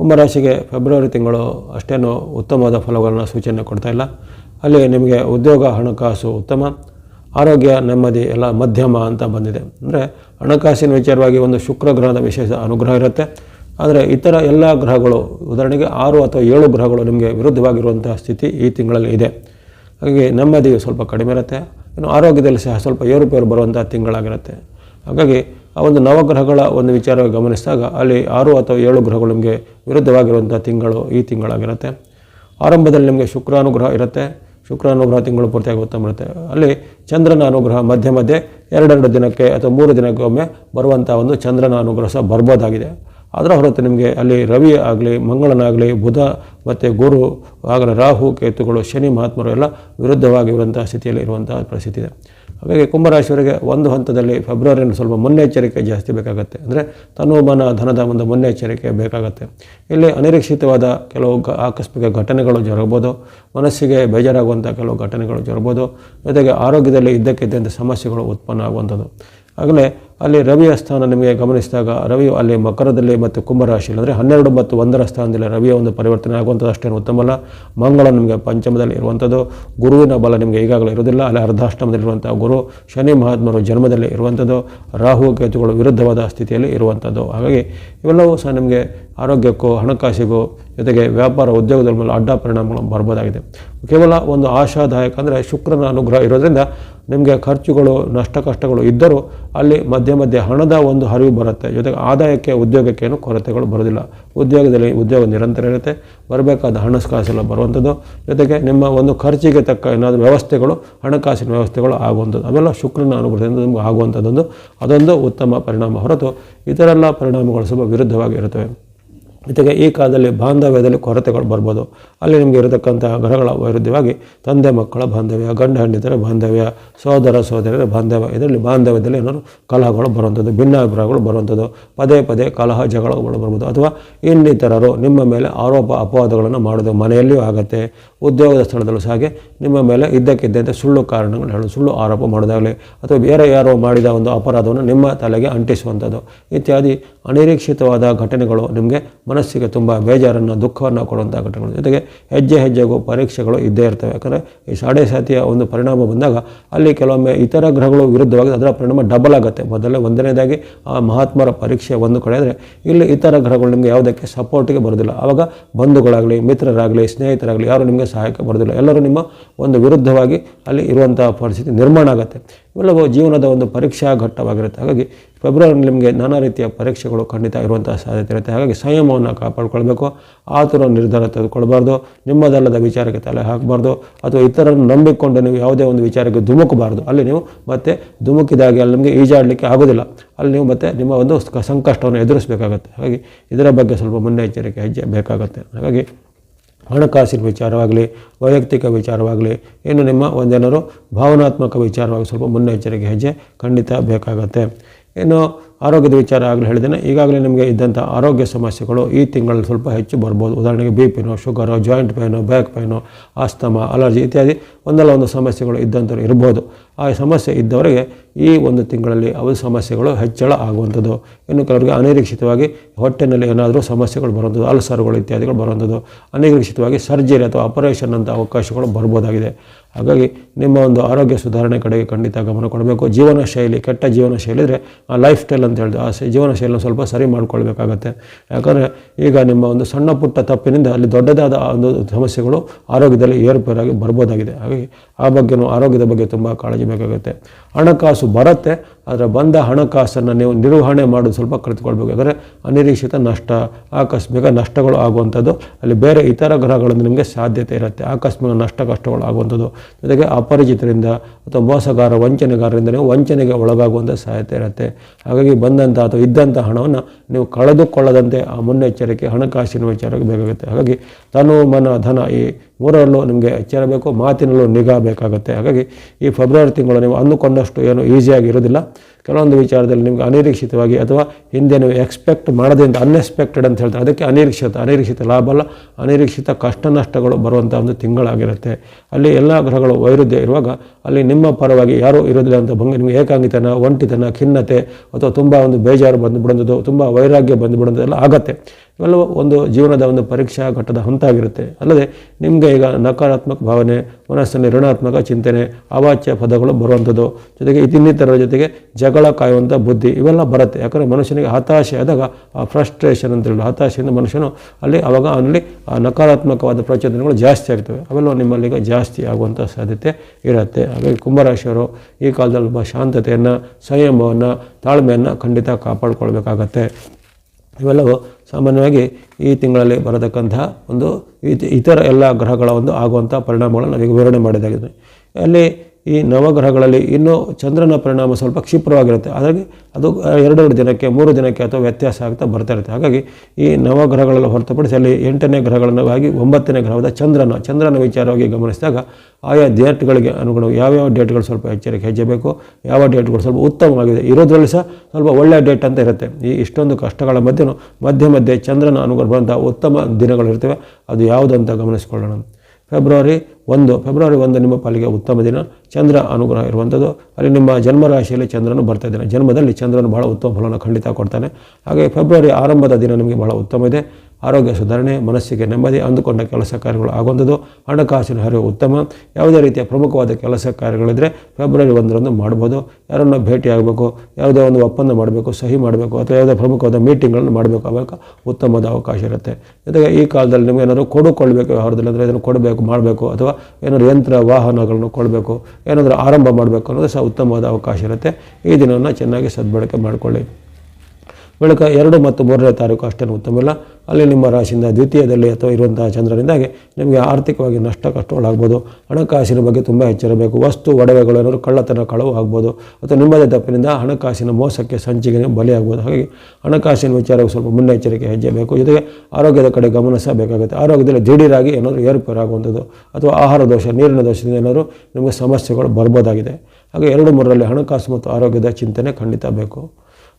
ಕುಂಭರಾಶಿಗೆ February ತಿಂಗಳು ಅಷ್ಟೇನೂ ಉತ್ತಮವಾದ ಫಲಗಳನ್ನು ಸೂಚನೆ ಕೊಡ್ತಾ ಇಲ್ಲ. ಅಲ್ಲಿ ನಿಮಗೆ ಉದ್ಯೋಗ, ಹಣಕಾಸು ಉತ್ತಮ, ಆರೋಗ್ಯ ನೆಮ್ಮದಿ ಎಲ್ಲ ಮಧ್ಯಮ ಅಂತ ಬಂದಿದೆ. ಅಂದರೆ ಹಣಕಾಸಿನ ವಿಚಾರವಾಗಿ ಒಂದು ಶುಕ್ರ ಗ್ರಹದ ವಿಶೇಷ ಅನುಗ್ರಹ ಇರುತ್ತೆ. ಆದರೆ ಇತರ ಎಲ್ಲ ಗ್ರಹಗಳು, ಉದಾಹರಣೆಗೆ ಆರು ಅಥವಾ ಏಳು ಗ್ರಹಗಳು ನಿಮಗೆ ವಿರುದ್ಧವಾಗಿರುವಂಥ ಸ್ಥಿತಿ ಈ ತಿಂಗಳಲ್ಲಿ ಇದೆ. ಹಾಗಾಗಿ ನೆಮ್ಮದಿ ಸ್ವಲ್ಪ ಕಡಿಮೆ ಇರುತ್ತೆ. ಇನ್ನು ಆರೋಗ್ಯದಲ್ಲಿ ಸಹ ಸ್ವಲ್ಪ ಏರುಪೇರು ಬರುವಂಥ ತಿಂಗಳಾಗಿರುತ್ತೆ. ಹಾಗಾಗಿ ಆ ಒಂದು ನವಗ್ರಹಗಳ ಒಂದು ವಿಚಾರವಾಗಿ ಗಮನಿಸಿದಾಗ ಅಲ್ಲಿ ಆರು ಅಥವಾ ಏಳು ಗ್ರಹಗಳು ನಿಮಗೆ ವಿರುದ್ಧವಾಗಿರುವಂಥ ತಿಂಗಳು ಈ ತಿಂಗಳಾಗಿರುತ್ತೆ. ಆರಂಭದಲ್ಲಿ ನಿಮಗೆ ಶುಕ್ರಾನುಗ್ರಹ ಇರುತ್ತೆ. ಶುಕ್ರಾನುಗ್ರಹ ತಿಂಗಳು ಪೂರ್ತಿಯಾಗಿ ಉತ್ತಮ ಇರುತ್ತೆ ಅಲ್ಲಿ ಚಂದ್ರನ ಅನುಗ್ರಹ ಮಧ್ಯ ಮಧ್ಯೆ ಎರಡೆರಡು ದಿನಕ್ಕೆ ಅಥವಾ ಮೂರು ದಿನಕ್ಕೊಮ್ಮೆ ಬರುವಂಥ ಒಂದು ಚಂದ್ರನ ಅನುಗ್ರಹ ಸಹ ಬರ್ಬೋದಾಗಿದೆ. ಅದರ ಹೊರತು ನಿಮಗೆ ಅಲ್ಲಿ ರವಿ ಆಗಲಿ ಮಂಗಳನಾಗಲಿ ಬುಧ ಮತ್ತು ಗುರು ಆಗಲಿ ರಾಹು, ಕೇತುಗಳು, ಶನಿ, ಮಹಾತ್ಮರು ಎಲ್ಲ ವಿರುದ್ಧವಾಗಿರುವಂಥ ಸ್ಥಿತಿಯಲ್ಲಿ ಇರುವಂಥ ಪರಿಸ್ಥಿತಿ ಇದೆ. ಹಾಗಾಗಿ ಕುಂಭರಾಶಿಯವರಿಗೆ ಒಂದು ಹಂತದಲ್ಲಿ ಫೆಬ್ರವರಿಯಲ್ಲಿ ಸ್ವಲ್ಪ ಮುನ್ನೆಚ್ಚರಿಕೆ ಜಾಸ್ತಿ ಬೇಕಾಗುತ್ತೆ. ಅಂದರೆ ತನು ಧನದ ಒಂದು ಮುನ್ನೆಚ್ಚರಿಕೆ ಬೇಕಾಗುತ್ತೆ. ಇಲ್ಲಿ ಅನಿರೀಕ್ಷಿತವಾದ ಕೆಲವು ಆಕಸ್ಮಿಕ ಘಟನೆಗಳು ಜರಗಬಹುದು. ಮನಸ್ಸಿಗೆ ಬೇಜಾರಾಗುವಂಥ ಕೆಲವು ಘಟನೆಗಳು ಜರಗಬಹುದು. ಜೊತೆಗೆ ಆರೋಗ್ಯದಲ್ಲಿ ಇದ್ದಕ್ಕಿದ್ದಂಥ ಸಮಸ್ಯೆಗಳು ಉತ್ಪನ್ನ ಆಗುವಂಥದ್ದು. ಆಗಲೇ ಅಲ್ಲಿ ರವಿಯ ಸ್ಥಾನ ನಿಮಗೆ ಗಮನಿಸಿದಾಗ ರವಿಯು ಅಲ್ಲಿ ಮಕರದಲ್ಲಿ ಮತ್ತು ಕುಂಭರಾಶಿಯಲ್ಲಿ, ಅಂದರೆ ಹನ್ನೆರಡು ಮತ್ತು ಒಂದರ ಸ್ಥಾನದಲ್ಲಿ ರವಿಯ ಒಂದು ಪರಿವರ್ತನೆ ಆಗುವಂಥದ್ದು ಅಷ್ಟೇನು ಉತ್ತಮಲ್ಲ ಮಂಗಳ ನಿಮಗೆ ಪಂಚಮದಲ್ಲಿ ಇರುವಂಥದ್ದು, ಗುರುವಿನ ಬಲ ನಿಮಗೆ ಈಗಾಗಲೇ ಇರೋದಿಲ್ಲ ಅಲ್ಲಿ ಅರ್ಧಾಷ್ಟಮದಲ್ಲಿರುವಂಥ ಗುರು, ಶನಿ ಮಹಾತ್ಮರು ಜನ್ಮದಲ್ಲಿ ಇರುವಂಥದ್ದು, ರಾಹು ಕೇತುಗಳು ವಿರುದ್ಧವಾದ ಸ್ಥಿತಿಯಲ್ಲಿ ಇರುವಂಥದ್ದು. ಹಾಗಾಗಿ ಇವೆಲ್ಲವೂ ಸಹ ನಿಮಗೆ ಆರೋಗ್ಯಕ್ಕೂ, ಹಣಕಾಸಿಗೂ ಜೊತೆಗೆ ವ್ಯಾಪಾರ ಉದ್ಯೋಗದ ಮೇಲೆ ಅಡ್ಡ ಪರಿಣಾಮಗಳು ಬರ್ಬೋದಾಗಿದೆ. ಕೇವಲ ಒಂದು ಆಶಾದಾಯಕ, ಅಂದರೆ ಶುಕ್ರನ ಅನುಗ್ರಹ ಇರೋದ್ರಿಂದ ನಿಮಗೆ ಖರ್ಚುಗಳು ನಷ್ಟ ಕಷ್ಟಗಳು ಇದ್ದರೂ ಅಲ್ಲಿ ಮಧ್ಯೆ ಮಧ್ಯೆ ಹಣದ ಒಂದು ಹರಿವು ಬರುತ್ತೆ. ಜೊತೆಗೆ ಆದಾಯಕ್ಕೆ, ಉದ್ಯೋಗಕ್ಕೆ ಏನು ಕೊರತೆಗಳು ಬರೋದಿಲ್ಲ ಉದ್ಯೋಗದಲ್ಲಿ ಉದ್ಯೋಗ ನಿರಂತರ ಇರುತ್ತೆ. ಬರಬೇಕಾದ ಹಣಕಾಸೆಲ್ಲ ಬರುವಂಥದ್ದು. ಜೊತೆಗೆ ನಿಮ್ಮ ಒಂದು ಖರ್ಚಿಗೆ ತಕ್ಕ ಏನಾದರೂ ವ್ಯವಸ್ಥೆಗಳು, ಹಣಕಾಸಿನ ವ್ಯವಸ್ಥೆಗಳು ಆಗುವಂಥದ್ದು. ಅವೆಲ್ಲ ಶುಕ್ರನ ಅನುಭವದಿಂದ ನಿಮ್ಗೆ ಆಗುವಂಥದ್ದೊಂದು, ಅದೊಂದು ಉತ್ತಮ ಪರಿಣಾಮ ಹೊರತು ಇತರೆಲ್ಲ ಪರಿಣಾಮಗಳು ಸ್ವಲ್ಪ ವಿರುದ್ಧವಾಗಿ ಇರುತ್ತವೆ. ಜೊತೆಗೆ ಈ ಕಾಲದಲ್ಲಿ ಬಾಂಧವ್ಯದಲ್ಲಿ ಕೊರತೆಗಳು ಬರ್ಬೋದು. ಅಲ್ಲಿ ನಿಮಗೆ ಇರತಕ್ಕಂಥ ಗ್ರಹಗಳ ವಿರುದ್ಧವಾಗಿ ತಂದೆ ಮಕ್ಕಳ ಬಾಂಧವ್ಯ, ಗಂಡ ಹೆಂಡಿತರ ಬಾಂಧವ್ಯ ಸಹೋದರ ಸೋದರಿಯರ ಬಾಂಧವ್ಯ, ಇದರಲ್ಲಿ ಬಾಂಧವ್ಯದಲ್ಲಿ ಏನಾದ್ರು ಕಲಹಗಳು ಬರುವಂಥದ್ದು, ಭಿನ್ನಾಭಿಪ್ರಾಯಗಳು ಬರುವಂಥದ್ದು, ಪದೇ ಪದೇ ಕಲಹ ಜಗಳಗಳು ಬರ್ಬೋದು ಅಥವಾ ಇನ್ನಿತರರು ನಿಮ್ಮ ಮೇಲೆ ಆರೋಪ, ಅಪವಾದಗಳನ್ನು ಮಾಡೋದು ಮನೆಯಲ್ಲಿಯೂ ಆಗುತ್ತೆ. ಉದ್ಯೋಗದ ಸ್ಥಳದಲ್ಲೂ ಸಹ ಹಾಗೆ ನಿಮ್ಮ ಮೇಲೆ ಇದ್ದಕ್ಕಿದ್ದಂತೆ ಸುಳ್ಳು ಕಾರಣಗಳು ಹೇಳೋದು, ಸುಳ್ಳು ಆರೋಪ ಮಾಡೋದಾಗಲಿ ಅಥವಾ ಬೇರೆ ಯಾರೋ ಮಾಡಿದ ಒಂದು ಅಪರಾಧವನ್ನು ನಿಮ್ಮ ತಲೆಗೆ ಅಂಟಿಸುವಂಥದ್ದು. ಇತ್ಯಾದಿ ಅನಿರೀಕ್ಷಿತವಾದ ಘಟನೆಗಳು ನಿಮಗೆ ಮನಸ್ಸಿಗೆ ತುಂಬ ಬೇಜಾರನ್ನು, ದುಃಖವನ್ನು ಕೊಡುವಂಥ ಘಟನೆಗಳು. ಜೊತೆಗೆ ಹೆಜ್ಜೆ ಹೆಜ್ಜೆಗೂ ಪರೀಕ್ಷೆಗಳು ಇದ್ದೇ ಇರ್ತವೆ. ಯಾಕಂದರೆ ಈ ಸಾಡೆ ಸಾತಿಯ ಒಂದು ಪರಿಣಾಮ ಬಂದಾಗ ಅಲ್ಲಿ ಕೆಲವೊಮ್ಮೆ ಇತರ ಗ್ರಹಗಳು ವಿರುದ್ಧವಾಗಿ ಅದರ ಪರಿಣಾಮ ಡಬಲ್ ಆಗುತ್ತೆ. ಮೊದಲೇ ಒಂದನೇದಾಗಿ ಆ ಮಹಾತ್ಮರ ಪರೀಕ್ಷೆ ಒಂದು ಕಡೆ ಆದರೆ ಇಲ್ಲಿ ಇತರ ಗ್ರಹಗಳು ನಿಮಗೆ ಯಾವುದಕ್ಕೆ ಸಪೋರ್ಟಿಗೆ ಬರೋದಿಲ್ಲ. ಆವಾಗ ಬಂಧುಗಳಾಗಲಿ, ಮಿತ್ರರಾಗಲಿ, ಸ್ನೇಹಿತರಾಗಲಿ ಯಾರು ನಿಮಗೆ ಸಹಾಯಕ್ಕೆ ಬರೋದಿಲ್ಲ. ಎಲ್ಲರೂ ನಿಮ್ಮ ಒಂದು ವಿರುದ್ಧವಾಗಿ ಅಲ್ಲಿ ಇರುವಂಥ ಪರಿಸ್ಥಿತಿ ನಿರ್ಮಾಣ ಆಗುತ್ತೆ. ಇವೆಲ್ಲವೂ ಜೀವನದ ಒಂದು ಪರೀಕ್ಷಾ ಘಟ್ಟವಾಗಿರುತ್ತೆ. ಹಾಗಾಗಿ ಫೆಬ್ರವರಿ ನಿಮಗೆ ನಾನಾ ರೀತಿಯ ಪರೀಕ್ಷೆಗಳು ಖಂಡಿತ ಇರುವಂಥ ಸಾಧ್ಯತೆ ಇರುತ್ತೆ. ಹಾಗಾಗಿ ಸಂಯಮವನ್ನು ಕಾಪಾಡಿಕೊಳ್ಬೇಕು. ಆತುರ ನಿರ್ಧಾರ ತೆಗೆದುಕೊಳ್ಬಾರ್ದು. ನಿಮ್ಮದಲ್ಲದ ವಿಚಾರಕ್ಕೆ ತಲೆ ಹಾಕಬಾರ್ದು. ಅಥವಾ ಇತರರನ್ನು ನಂಬಿಕೊಂಡು ನೀವು ಯಾವುದೇ ಒಂದು ವಿಚಾರಕ್ಕೆ ಧುಮುಕಬಾರ್ದು. ಅಲ್ಲಿ ನೀವು ಮತ್ತೆ ಧುಮುಕಿದಾಗಿ ಅಲ್ಲಿ ನಿಮಗೆ ಈಜಾಡಲಿಕ್ಕೆ ಆಗೋದಿಲ್ಲ. ಅಲ್ಲಿ ನೀವು ಮತ್ತೆ ನಿಮ್ಮ ಒಂದು ಸಂಕಷ್ಟವನ್ನು ಎದುರಿಸಬೇಕಾಗತ್ತೆ. ಹಾಗಾಗಿ ಇದರ ಬಗ್ಗೆ ಸ್ವಲ್ಪ ಮುನ್ನೆಚ್ಚರಿಕೆ ಹೆಜ್ಜೆ ಬೇಕಾಗುತ್ತೆ. ಹಾಗಾಗಿ ಹಣಕಾಸಿನ ವಿಚಾರವಾಗಲಿ, ವೈಯಕ್ತಿಕ ವಿಚಾರವಾಗಲಿ, ಇನ್ನು ನಿಮ್ಮ ಒಂದೇನಾದ್ರು ಭಾವನಾತ್ಮಕ ವಿಚಾರವಾಗಿ ಸ್ವಲ್ಪ ಮುನ್ನೆಚ್ಚರಿಕೆ ಹೆಜ್ಜೆ ಖಂಡಿತ ಬೇಕಾಗತ್ತೆ. ಇನ್ನು ಆರೋಗ್ಯದ ವಿಚಾರ ಆಗಲಿ ಹೇಳಿದ್ದೇನೆ. ಈಗಾಗಲೇ ನಿಮಗೆ ಇದ್ದಂಥ ಆರೋಗ್ಯ ಸಮಸ್ಯೆಗಳು ಈ ತಿಂಗಳಲ್ಲಿ ಸ್ವಲ್ಪ ಹೆಚ್ಚು ಬರ್ಬೋದು. ಉದಾಹರಣೆಗೆ B ಪಿನೋ, sugar, joint pain, back pain, asthma, allergy ಇತ್ಯಾದಿ ಒಂದಲ್ಲ ಒಂದು ಸಮಸ್ಯೆಗಳು ಇದ್ದಂಥವ್ರು ಇರ್ಬೋದು. ಆ ಸಮಸ್ಯೆ ಇದ್ದವರಿಗೆ ಈ ಒಂದು ತಿಂಗಳಲ್ಲಿ ಅವು ಸಮಸ್ಯೆಗಳು ಹೆಚ್ಚಳ ಆಗುವಂಥದ್ದು. ಇನ್ನು ಕೆಲವರಿಗೆ ಅನಿರೀಕ್ಷಿತವಾಗಿ ಹೊಟ್ಟೆನಲ್ಲಿ ಏನಾದರೂ ಸಮಸ್ಯೆಗಳು ಬರುವಂಥದ್ದು, ಅಲ್ಸರ್ಗಳು ಇತ್ಯಾದಿಗಳು ಬರುವಂಥದ್ದು, ಅನಿರೀಕ್ಷಿತವಾಗಿ ಸರ್ಜರಿ ಅಥವಾ ಆಪರೇಷನ್ ಅಂತ ಅವಕಾಶಗಳು ಬರ್ಬೋದಾಗಿದೆ. ಹಾಗಾಗಿ ನಿಮ್ಮ ಒಂದು ಆರೋಗ್ಯ ಸುಧಾರಣೆ ಕಡೆಗೆ ಖಂಡಿತ ಗಮನ ಕೊಡಬೇಕು. ಜೀವನ ಶೈಲಿ ಕೆಟ್ಟ ಜೀವನ ಶೈಲಿ ಇದ್ದರೆ ಲೈಫ್ ಸ್ಟೈಲ್ ಅಂತ ಹೇಳಿದ್ರೆ ಆ ಜೀವನ ಶೈಲಿನ ಸ್ವಲ್ಪ ಸರಿ ಮಾಡ್ಕೊಳ್ಬೇಕಾಗತ್ತೆ. ಯಾಕಂದರೆ ಈಗ ನಿಮ್ಮ ಒಂದು ಸಣ್ಣ ಪುಟ್ಟ ತಪ್ಪಿನಿಂದ ಅಲ್ಲಿ ದೊಡ್ಡದಾದ ಒಂದು ಸಮಸ್ಯೆಗಳು ಆರೋಗ್ಯದಲ್ಲಿ ಏರುಪೇರಾಗಿ ಬರ್ಬೋದಾಗಿದೆ. ಹಾಗಾಗಿ ಆ ಬಗ್ಗೆನೂ ಆರೋಗ್ಯದ ಬಗ್ಗೆ ತುಂಬ ಕಾಳಜಿ ಬೇಕಾಗುತ್ತೆ. ಹಣಕಾಸು ಬರುತ್ತೆ, ಆದರೆ ಬಂದ ಹಣಕಾಸನ್ನು ನೀವು ನಿರ್ವಹಣೆ ಮಾಡೋದು ಸ್ವಲ್ಪ ಕಲಿತ್ಕೊಳ್ಬೇಕು ಯಾಕಂದರೆ ಅನಿರೀಕ್ಷಿತ ನಷ್ಟ, ಆಕಸ್ಮಿಕ ನಷ್ಟಗಳು ಆಗುವಂಥದ್ದು, ಅಲ್ಲಿ ಬೇರೆ ಇತರ ಗ್ರಹಗಳಿಂದ ನಿಮಗೆ ಸಾಧ್ಯತೆ ಇರುತ್ತೆ. ಆಕಸ್ಮಿಕ ನಷ್ಟ, ಕಷ್ಟಗಳು ಆಗುವಂಥದ್ದು. ಜೊತೆಗೆ ಅಪರಿಚಿತರಿಂದ ಅಥವಾ ಮೋಸಗಾರ, ವಂಚನೆಗಾರರಿಂದ ನೀವು ವಂಚನೆಗೆ ಒಳಗಾಗುವಂಥ ಸಾಧ್ಯತೆ ಇರುತ್ತೆ. ಹಾಗಾಗಿ ಬಂದಂಥ ಅಥವಾ ಇದ್ದಂಥ ಹಣವನ್ನು ನೀವು ಕಳೆದುಕೊಳ್ಳದಂತೆ ಆ ಮುನ್ನೆಚ್ಚರಿಕೆ, ಹಣಕಾಸಿನ ವಿಚಾರಕ್ಕೆ ಬೇಕಾಗುತ್ತೆ. ಹಾಗಾಗಿ ತನು ಮನ ಧನ ಈ ಮೂರರಲ್ಲೂ ನಿಮಗೆ ಎಚ್ಚರಬೇಕು ಮಾತಿನಲ್ಲೂ ನಿಗಾ ಬೇಕಾಗುತ್ತೆ. ಹಾಗಾಗಿ ಈ ಫೆಬ್ರವರಿ ತಿಂಗಳು ನೀವು ಅಂದುಕೊಂಡಷ್ಟು ಏನು ಈಸಿಯಾಗಿ ಇರೋದಿಲ್ಲ ಕೆಲವೊಂದು ವಿಚಾರದಲ್ಲಿ ನಿಮಗೆ ಅನಿರೀಕ್ಷಿತವಾಗಿ ಅಥವಾ ಹಿಂದೆ ನೀವು ಎಕ್ಸ್ಪೆಕ್ಟ್ ಮಾಡೋದ್ರಿಂದ ಅನ್ಎಕ್ಸ್ಪೆಕ್ಟೆಡ್ ಅಂತ ಹೇಳ್ತಾರೆ. ಅದಕ್ಕೆ ಅನಿರೀಕ್ಷಿತ ಅನಿರೀಕ್ಷಿತ ಲಾಭ ಅಲ್ಲ, ಅನಿರೀಕ್ಷಿತ ಕಷ್ಟ ನಷ್ಟಗಳು ಬರುವಂಥ ಒಂದು ತಿಂಗಳಾಗಿರುತ್ತೆ. ಅಲ್ಲಿ ಎಲ್ಲ ಗ್ರಹಗಳು ವೈರುಧ್ಯ ಇರುವಾಗ ಅಲ್ಲಿ ನಿಮ್ಮ ಪರವಾಗಿ ಯಾರೂ ಇರೋದಿಲ್ಲ ಅಂತ ಭಂಗ, ನಿಮಗೆ ಏಕಾಂಗಿತನ, ಒಂಟಿತನ, ಖಿನ್ನತೆ ಅಥವಾ ತುಂಬ ಒಂದು ಬೇಜಾರು ಬಂದುಬಿಡೋದು ತುಂಬ ವೈರಾಗ್ಯ ಬಂದುಬಿಡೋದೆಲ್ಲ ಆಗತ್ತೆ. ಇವೆಲ್ಲವೂ ಒಂದು ಜೀವನದ ಒಂದು ಪರೀಕ್ಷಾ ಘಟ್ಟದ ಹಂತ ಆಗಿರುತ್ತೆ ಅಲ್ಲದೆ ನಿಮಗೆ ಈಗ ನಕಾರಾತ್ಮಕ ಭಾವನೆ, ಮನಸ್ಸಿನಲ್ಲಿ ಋಣಾತ್ಮಕ ಚಿಂತನೆ, ಅವಾಚ್ಯ ಪದಗಳು ಬರುವಂಥದ್ದು, ಜೊತೆಗೆ ಇನ್ನಿತರರ ಜೊತೆಗೆ ಜಗಳ ಕಾಯುವಂಥ ಬುದ್ಧಿ ಇವೆಲ್ಲ ಬರುತ್ತೆ. ಯಾಕಂದರೆ ಮನುಷ್ಯನಿಗೆ ಹತಾಶೆ ಆದಾಗ ಆ ಫ್ರಸ್ಟ್ರೇಷನ್ ಅಂತ ಹೇಳಿ ಹತಾಶೆಯಿಂದ ಮನುಷ್ಯನು ಅಲ್ಲಿ ಅವಾಗ ಅಲ್ಲಿ ಆ ನಕಾರಾತ್ಮಕವಾದ ಪ್ರಚೋದನೆಗಳು ಜಾಸ್ತಿ ಆಗ್ತವೆ. ಅವೆಲ್ಲ ನಿಮ್ಮಲ್ಲಿ ಈಗ ಜಾಸ್ತಿ ಆಗುವಂಥ ಸಾಧ್ಯತೆ ಇರುತ್ತೆ. ಹಾಗಾಗಿ ಕುಂಭರಾಶಿಯವರು ಈ ಕಾಲದಲ್ಲಿ ಶಾಂತತೆಯನ್ನು, ಸಂಯಮವನ್ನು, ತಾಳ್ಮೆಯನ್ನು ಖಂಡಿತ ಕಾಪಾಡಿಕೊಳ್ಬೇಕಾಗತ್ತೆ. ಇವೆಲ್ಲವೂ ಸಾಮಾನ್ಯವಾಗಿ ಈ ತಿಂಗಳಲ್ಲಿ ಬರತಕ್ಕಂತಹ ಒಂದು ಇತ- ಇತರ ಎಲ್ಲ ಗ್ರಹಗಳ ಒಂದು ಆಗುವಂಥ ಪರಿಣಾಮಗಳನ್ನು ನಾವೀಗ ವಿವರಣೆ ಮಾಡಿದಾಗಿದೆ ಅಲ್ಲಿ ಈ ನವಗ್ರಹಗಳಲ್ಲಿ ಇನ್ನೂ ಚಂದ್ರನ ಪರಿಣಾಮ ಸ್ವಲ್ಪ ಕ್ಷಿಪ್ರವಾಗಿರುತ್ತೆ. ಹಾಗಾಗಿ ಅದು ಎರಡೆರಡು ದಿನಕ್ಕೆ, ಮೂರು ದಿನಕ್ಕೆ ಅಥವಾ ವ್ಯತ್ಯಾಸ ಆಗ್ತಾ ಬರ್ತಾ ಇರುತ್ತೆ. ಹಾಗಾಗಿ ಈ ನವಗ್ರಹಗಳನ್ನು ಹೊರತುಪಡಿಸಿ ಅಲ್ಲಿ ಎಂಟನೇ ಗ್ರಹಗಳನ್ನು ಆಗಿ ಒಂಬತ್ತನೇ ಗ್ರಹದ ಚಂದ್ರನ ಚಂದ್ರನ ವಿಚಾರವಾಗಿ ಗಮನಿಸಿದಾಗ ಆಯಾ ಡೇಟ್ಗಳಿಗೆ ಅನುಗುಣ, ಯಾವ್ಯಾವ ಡೇಟ್ಗಳು ಸ್ವಲ್ಪ ಎಚ್ಚರಿಕೆ ಹೆಜ್ಜೆ ಬೇಕು ಯಾವ ಡೇಟ್ಗಳು ಸ್ವಲ್ಪ ಉತ್ತಮವಾಗಿದೆ, ಇರೋದ್ರಲ್ಲಿ ಸಹ ಸ್ವಲ್ಪ ಒಳ್ಳೆಯ ಡೇಟ್ ಅಂತ ಇರುತ್ತೆ. ಈ ಇಷ್ಟೊಂದು ಕಷ್ಟಗಳ ಮಧ್ಯೆ ಮಧ್ಯೆ ಮಧ್ಯೆ ಚಂದ್ರನ ಅನುಗುಣ ಬಂದಂಥ ಉತ್ತಮ ದಿನಗಳಿರ್ತವೆ ಅದು ಯಾವುದಂತ ಗಮನಿಸಿಕೊಳ್ಳೋಣ. ಫೆಬ್ರವರಿ ಒಂದು ಫೆಬ್ರವರಿ ಒಂದು ನಿಮ್ಮ ಪಾಲಿಗೆ ಉತ್ತಮ ದಿನ. ಚಂದ್ರ ಅನುಗ್ರಹ ಇರುವಂಥದ್ದು. ಅಲ್ಲಿ ನಿಮ್ಮ ಜನ್ಮ ರಾಶಿಯಲ್ಲಿ ಚಂದ್ರನು ಬರ್ತಾ ಇದ್ದಾನೆ. ಜನ್ಮದಲ್ಲಿ ಚಂದ್ರನು ಬಹಳ ಉತ್ತಮ ಫಲವನ್ನು ಖಂಡಿತ ಕೊಡ್ತಾನೆ. ಹಾಗೆ ಫೆಬ್ರವರಿ ಆರಂಭದ ದಿನ ನಿಮಗೆ ಬಹಳ ಉತ್ತಮ ಇದೆ. ಆರೋಗ್ಯ ಸುಧಾರಣೆ, ಮನಸ್ಸಿಗೆ ನೆಮ್ಮದಿ ಅಂದುಕೊಂಡ ಕೆಲಸ ಕಾರ್ಯಗಳು ಆಗುವಂಥದ್ದು, ಹಣಕಾಸಿನ ಹರಿವು ಉತ್ತಮ. ಯಾವುದೇ ರೀತಿಯ ಪ್ರಮುಖವಾದ ಕೆಲಸ ಕಾರ್ಯಗಳಿದ್ದರೆ ಫೆಬ್ರವರಿ ಒಂದರಂದು ಮಾಡ್ಬೋದು. ಯಾರನ್ನು ಭೇಟಿಯಾಗಬೇಕು, ಯಾವುದೇ ಒಂದು ಒಪ್ಪಂದ ಮಾಡಬೇಕು, ಸಹಿ ಮಾಡಬೇಕು, ಅಥವಾ ಯಾವುದೇ ಪ್ರಮುಖವಾದ ಮೀಟಿಂಗ್ಗಳನ್ನು ಮಾಡಬೇಕು, ಆವಾಗ ಉತ್ತಮವಾದ ಅವಕಾಶ ಇರುತ್ತೆ. ಜೊತೆಗೆ ಈ ಕಾಲದಲ್ಲಿ ನಿಮಗೆ ಏನಾದರೂ ಕೊಡುಕೊಳ್ಬೇಕು, ವ್ಯವಹಾರದಲ್ಲಿ ಅಂದರೆ ಇದನ್ನು ಕೊಡಬೇಕು, ಮಾಡಬೇಕು, ಅಥವಾ ಏನಾದರೂ ಯಂತ್ರ, ವಾಹನಗಳನ್ನು ಕೊಡಬೇಕು, ಏನಾದರೂ ಆರಂಭ ಮಾಡಬೇಕು ಅನ್ನೋದು ಸಹ ಉತ್ತಮವಾದ ಅವಕಾಶ ಇರುತ್ತೆ. ಈ ದಿನವನ್ನು ಚೆನ್ನಾಗಿ ಸದ್ಬಳಕೆ ಮಾಡಿಕೊಳ್ಳಿ. ಬಳಿಕ ಎರಡು ಮತ್ತು ಮೂರನೇ ತಾರೀಕು ಅಷ್ಟೇನು ಉತ್ತಮವಿಲ್ಲ. ಅಲ್ಲಿ ನಿಮ್ಮ ರಾಶಿಯಿಂದ ದ್ವಿತೀಯದಲ್ಲಿ ಅಥವಾ ಇರುವಂತಹ ಚಂದ್ರನಿಂದಾಗಿ ನಿಮಗೆ ಆರ್ಥಿಕವಾಗಿ ನಷ್ಟ ಕಷ್ಟಗಳಾಗ್ಬೋದು ಹಣಕಾಸಿನ ಬಗ್ಗೆ ತುಂಬ ಎಚ್ಚರಬೇಕು. ವಸ್ತು, ಒಡವೆಗಳು ಏನಾದರೂ ಕಳ್ಳತನ, ಕಳವು ಆಗ್ಬೋದು. ಅಥವಾ ನಿಮ್ಮದೇ ತಪ್ಪಿನಿಂದ ಹಣಕಾಸಿನ ಮೋಸಕ್ಕೆ ಸಂಚಿಗೆ ಬಲಿಯಾಗ್ಬೋದು. ಹಾಗಾಗಿ ಹಣಕಾಸಿನ ವಿಚಾರಕ್ಕೆ ಸ್ವಲ್ಪ ಮುನ್ನೆಚ್ಚರಿಕೆ ಹೆಜ್ಜೆ ಬೇಕು ಜೊತೆಗೆ ಆರೋಗ್ಯದ ಕಡೆ ಗಮನ ಸಹ ಬೇಕಾಗುತ್ತೆ ಆರೋಗ್ಯದಲ್ಲಿ ದಿಢೀರಾಗಿ ಏನಾದರೂ ಏರುಪೇರಾಗುವಂಥದ್ದು ಅಥವಾ ಆಹಾರ ದೋಷ, ನೀರಿನ ದೋಷದಿಂದ ಏನಾದರೂ ನಿಮಗೆ ಸಮಸ್ಯೆಗಳು ಬರ್ಬೋದಾಗಿದೆ. ಹಾಗೆ ಎರಡು, ಮೂರರಲ್ಲಿ ಹಣಕಾಸು ಮತ್ತು ಆರೋಗ್ಯದ ಚಿಂತನೆ ಖಂಡಿತ ಬೇಕು.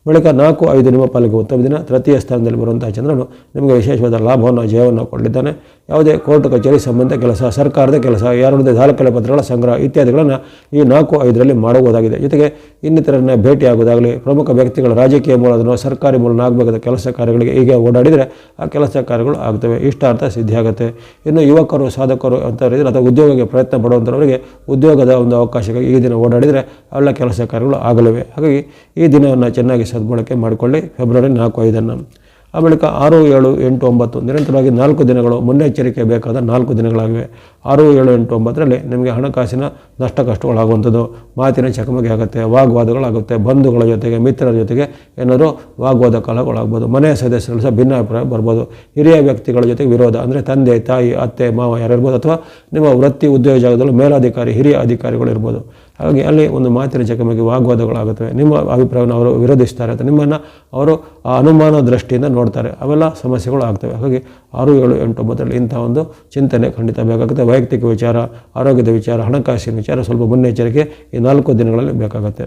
ಬಳಿಕ ನಾಲ್ಕು ಐದು ನಿಮ್ಮ ಪಾಲಿಗೆ ಉತ್ತಮ ದಿನ, ತೃತೀಯ ಸ್ಥಾನದಲ್ಲಿ ಬರುವಂತಹ ಚಂದ್ರನು ನಿಮಗೆ ವಿಶೇಷವಾದ ಲಾಭವನ್ನು, ಜಯವನ್ನು ಕೊಡಲಿದ್ದಾನೆ. ಯಾವುದೇ ಕೋರ್ಟ್, ಕಚೇರಿ ಸಂಬಂಧ ಕೆಲಸ, ಸರ್ಕಾರದ ಕೆಲಸ, ಯಾರೊಂದೇ ದಾಖಲೆ ಪತ್ರಗಳ ಸಂಗ್ರಹ ಇತ್ಯಾದಿಗಳನ್ನು ಈ ನಾಲ್ಕು ಐದರಲ್ಲಿ ಮಾಡಬಹುದಾಗಿದೆ. ಜೊತೆಗೆ ಇನ್ನಿತರನ್ನ ಭೇಟಿಯಾಗುವುದಾಗಲಿ, ಪ್ರಮುಖ ವ್ಯಕ್ತಿಗಳ ರಾಜಕೀಯ ಮೂಲದನ್ನು ಸರ್ಕಾರಿ ಮೂಲನ ಆಗಬೇಕಾದ ಕೆಲಸ ಕಾರ್ಯಗಳಿಗೆ ಹೀಗೆ ಓಡಾಡಿದರೆ ಆ ಕೆಲಸ ಕಾರ್ಯಗಳು ಆಗ್ತವೆ. ಇಷ್ಟಾರ್ಥ ಸಿದ್ಧಿಯಾಗುತ್ತೆ. ಇನ್ನು ಯುವಕರು, ಸಾಧಕರು ಅಂತವರಿದ್ರೆ ಅಥವಾ ಉದ್ಯೋಗಕ್ಕೆ ಪ್ರಯತ್ನ ಪಡುವಂಥವರಿಗೆ ಉದ್ಯೋಗದ ಒಂದು ಅವಕಾಶಕ್ಕಾಗಿ ಈ ದಿನ ಓಡಾಡಿದರೆ ಅವೆಲ್ಲ ಕೆಲಸ ಕಾರ್ಯಗಳು ಆಗಲಿವೆ. ಹಾಗಾಗಿ ಈ ದಿನವನ್ನು ಚೆನ್ನಾಗಿ ಸದ್ಬಳಕೆ ಮಾಡಿಕೊಳ್ಳಿ. ಫೆಬ್ರವರಿ ನಾಲ್ಕು ಐದನ್ನು. ಆ ಬಳಿಕ ಆರು ಏಳು ಎಂಟು ಒಂಬತ್ತು ನಿರಂತರವಾಗಿ ನಾಲ್ಕು ದಿನಗಳು ಮುನ್ನೆಚ್ಚರಿಕೆ ಬೇಕಾದ ನಾಲ್ಕು ದಿನಗಳಾಗಿವೆ. ಆರು ಏಳು ಎಂಟು ಒಂಬತ್ತರಲ್ಲಿ ನಿಮಗೆ ಹಣಕಾಸಿನ ನಷ್ಟ ಕಷ್ಟಗಳಾಗುವಂಥದ್ದು ಮಾತಿನ ಚಕಮಕಿ ಆಗುತ್ತೆ, ವಾಗ್ವಾದಗಳಾಗುತ್ತೆ, ಬಂಧುಗಳ ಜೊತೆಗೆ, ಮಿತ್ರರ ಜೊತೆಗೆ ಏನಾದರೂ ವಾಗ್ವಾದ ಕಾಲಗಳಾಗ್ಬೋದು. ಮನೆಯ ಸದಸ್ಯರು ಸಹ ಭಿನ್ನಾಭಿಪ್ರಾಯ ಬರ್ಬೋದು. ಹಿರಿಯ ವ್ಯಕ್ತಿಗಳ ಜೊತೆಗೆ ವಿರೋಧ, ಅಂದರೆ ತಂದೆ, ತಾಯಿ, ಅತ್ತೆ, ಮಾವ ಯಾರಿರ್ಬೋದು, ಅಥವಾ ನಿಮ್ಮ ವೃತ್ತಿ ಉದ್ಯೋಗ ಜಾಗದಲ್ಲೂ ಮೇಲಾಧಿಕಾರಿ, ಹಿರಿಯ ಅಧಿಕಾರಿಗಳು ಇರ್ಬೋದು. ಹಾಗಾಗಿ ಅಲ್ಲಿ ಒಂದು ಮಾತಿನ ಚಕಮಕಿ ವಾಗ್ವಾದಗಳಾಗುತ್ತವೆ. ನಿಮ್ಮ ಅಭಿಪ್ರಾಯವನ್ನು ಅವರು ವಿರೋಧಿಸ್ತಾರೆ ಅಥವಾ ನಿಮ್ಮನ್ನು ಅವರು ಅನುಮಾನ ದೃಷ್ಟಿಯಿಂದ ನೋಡ್ತಾರೆ. ಅವೆಲ್ಲ ಸಮಸ್ಯೆಗಳು ಆಗ್ತವೆ ಹಾಗಾಗಿ ಆರು ಏಳು ಎಂಟು ಒಂಬತ್ತರಲ್ಲಿ ಇಂಥ ಒಂದು ಚಿಂತನೆ ಖಂಡಿತ ಬೇಕಾಗುತ್ತೆ. ವೈಯಕ್ತಿಕ ವಿಚಾರ, ಆರೋಗ್ಯದ ವಿಚಾರ, ಹಣಕಾಸಿನ ವಿಚಾರ ಸ್ವಲ್ಪ ಮುನ್ನೆಚ್ಚರಿಕೆ ಈ ನಾಲ್ಕು ದಿನಗಳಲ್ಲಿ ಬೇಕಾಗುತ್ತೆ.